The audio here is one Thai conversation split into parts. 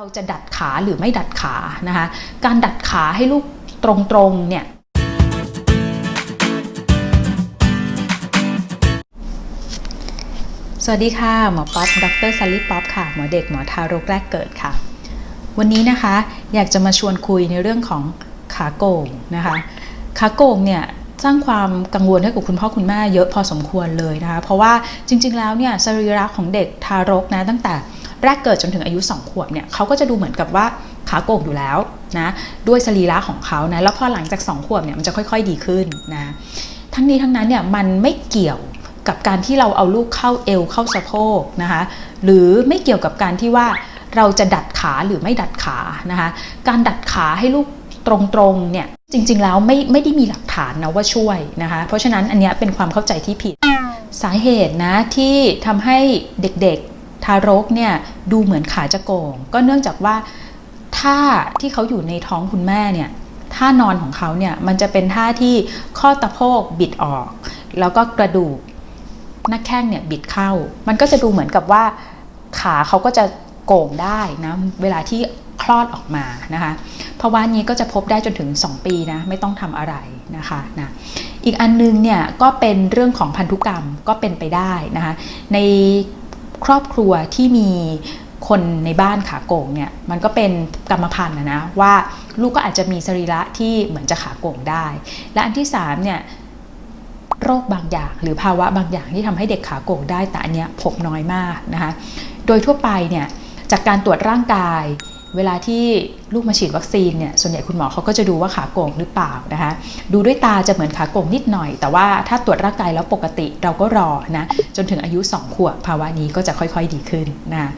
เราจะดัดขาหรือไม่ดัดขานะคะ การดัดขาให้ลูกตรงๆเนี่ยสวัสดีค่ะ หมอป๊อป ดรซัลลี่ป๊อปค่ะ หมอเด็กหมอทารกแรกเกิดค่ะ วันนี้นะคะอยากจะมาชวนคุยในเรื่องของขาโก่งนะคะ ขาโก่งเนี่ยสร้างความกังวลให้กับคุณพ่อคุณแม่เยอะพอสมควรเลยนะคะ เพราะว่าจริงๆแล้วเนี่ยสรีระของเด็กทารกนะตั้งแต่ แรกเกิดจนถึงอายุ 2 ขวบเนี่ยเขาก็จะดูเหมือนกับว่าขาโก่งอยู่แล้วนะด้วยสรีระของเขานะแล้วพอหลังจาก 2 ขวบเนี่ยมันจะค่อย ๆ ดีขึ้นนะทั้งนี้ทั้งนั้นเนี่ยมันไม่เกี่ยวกับการที่เราเอาลูกเข้าเอวเข้าสะโพกนะคะหรือไม่เกี่ยวกับการที่ว่าเราจะดัดขาหรือไม่ดัดขานะคะการดัดขาให้ลูกตรงๆเนี่ยจริง ๆ แล้วไม่ไม่ได้มีหลักฐานนะว่าช่วยนะคะเพราะฉะนั้นอันนี้เป็นความเข้าใจที่ผิดสาเหตุนะที่ทำให้เด็กๆารกเนี่ยดูเหมือนขาจะโก่งก็เนื่องจากว่าท่าที่เขาอยู่ในท้องคุณแม่เนี่ยท่านอนของเขาเนี่ยมันจะเป็นท่าที่ข้อตะโพกบิดออก แล้วก็กระดูกหน้าแข้งเนี่ยบิดเข้า มันก็จะดูเหมือนกับว่าขาเขาก็จะโก่งได้นะเวลาที่คลอดออกมานะคะภาวะนี้ก็จะพบได้จนถึง 2 ปีนะไม่ต้องทำอะไรนะคะนะอีกอันนึงเนี่ยก็เป็นเรื่องของพันธุกรรมก็เป็นไปได้นะคะใน ครอบครัวที่มีคนในบ้านขาโก่งเนี่ยมันก็เป็นกรรมพันธุ์นะนะว่าลูกก็อาจจะมีสรีระที่เหมือนจะขาโก่งได้ และอันที่3เนี่ยโรคบางอย่าง หรือภาวะบางอย่างที่ทำให้เด็กขาโก่งได้แต่อันเนี้ยพบน้อยมากนะคะโดยทั่วไปเนี่ยจากการตรวจร่างกาย เวลาที่ลูกมาฉีดวัคซีนเนี่ยส่วนใหญ่คุณหมอเขาก็จะดูว่าขาโก่งหรือเปล่านะคะดูด้วยตาจะเหมือนขาโก่งนิดหน่อย แต่ว่าถ้าตรวจร่างกายแล้วปกติเราก็รอนะจนถึงอายุ 2 ขวบภาวะนี้ก็จะค่อยๆดีขึ้นนะ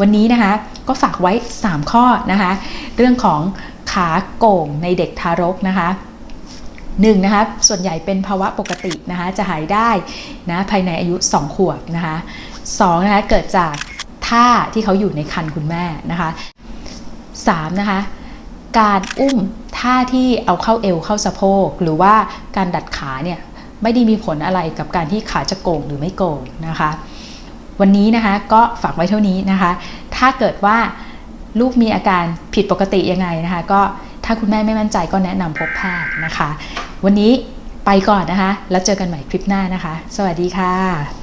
วันนี้นะคะก็ฝากไว้ 3 ข้อนะคะเรื่องของขาโก่งในเด็กทารกนะคะหนึ่งนะคะส่วนใหญ่เป็นภาวะปกตินะคะจะหายได้นะภายในอายุ 2 ขวบนะคะสองนะคะเกิดจากท่าที่เขาอยู่ในคันคุณแม่นะคะ 3. นะคะการอุ้มท่าที่เอาเข้าเอวเข้าสะโพก หรือว่าการดัดขาเนี่ยไม่ได้มีผลอะไรกับการที่ขาจะโก่งหรือไม่โก่งนะคะ วันนี้นะคะก็ฝากไว้เท่านี้นะคะ ถ้าเกิดว่าลูกมีอาการผิดปกติยังไงนะคะ ก็ถ้าคุณแม่ไม่มั่นใจก็แนะนำพบแพทย์นะคะ วันนี้ไปก่อนนะคะ แล้วเจอกันใหม่คลิปหน้านะคะ สวัสดีค่ะ